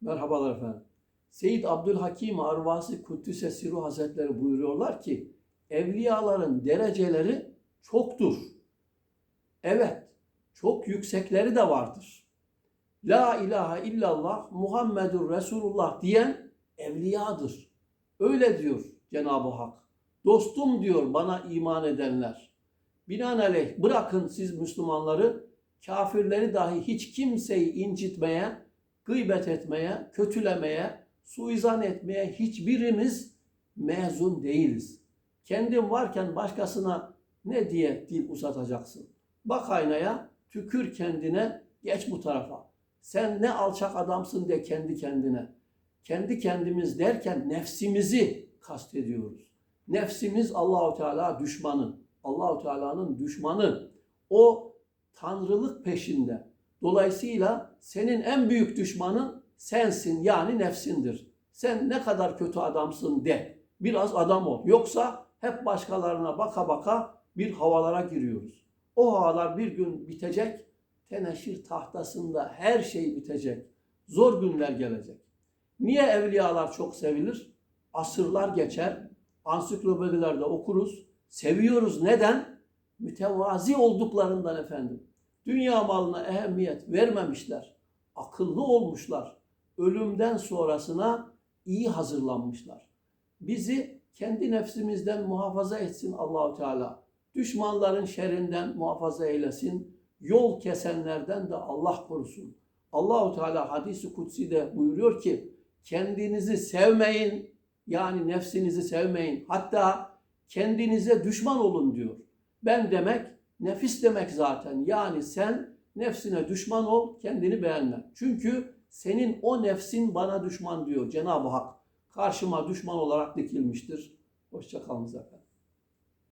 Merhabalar efendim. Seyyid Abdülhakim Arvasi Kuddüse Siru Hazretleri buyuruyorlar ki evliyaların dereceleri çoktur. Evet, çok yüksekleri de vardır. La ilahe illallah Muhammedur Resulullah diyen evliyadır. Öyle diyor Cenab-ı Hak. Dostum diyor bana iman edenler. Binaenaleyh bırakın siz Müslümanları kafirleri dahi hiç kimseyi incitmeye, gıybet etmeye, kötülemeye, suizan etmeye hiçbirimiz mezun değiliz. Kendin varken başkasına ne diye dil uzatacaksın? Bak aynaya, tükür kendine, geç bu tarafa. Sen ne alçak adamsın de kendi kendine. Kendi kendimiz derken nefsimizi kastediyoruz. Nefsimiz Allahu Teala düşmanı. Allahu Teala'nın düşmanı. O tanrılık peşinde. Dolayısıyla senin en büyük düşmanın sensin yani nefsindir. Sen ne kadar kötü adamsın de. Biraz adam ol. Yoksa hep başkalarına baka baka bir havalara giriyoruz. O havalar bir gün bitecek. Teneşir tahtasında her şey bitecek. Zor günler gelecek. Niye evliyalar çok sevilir? Asırlar geçer. Ansiklopedilerde okuruz. Seviyoruz. Neden? Mütevazi olduklarından efendim. Dünya malına ehemmiyet vermemişler. Akıllı olmuşlar. Ölümden sonrasına iyi hazırlanmışlar. Bizi kendi nefsimizden muhafaza etsin Allahu Teala. Düşmanların şerrinden muhafaza eylesin. Yol kesenlerden de Allah korusun. Allahu Teala hadisi kutsi de buyuruyor ki kendinizi sevmeyin yani nefsinizi sevmeyin. Hatta kendinize düşman olun diyor. Ben demek nefis demek zaten. Yani sen nefsine düşman ol, kendini beğenme. Çünkü senin o nefsin bana düşman diyor Cenab-ı Hak. Karşıma düşman olarak dikilmiştir. Hoşçakalınız efendim.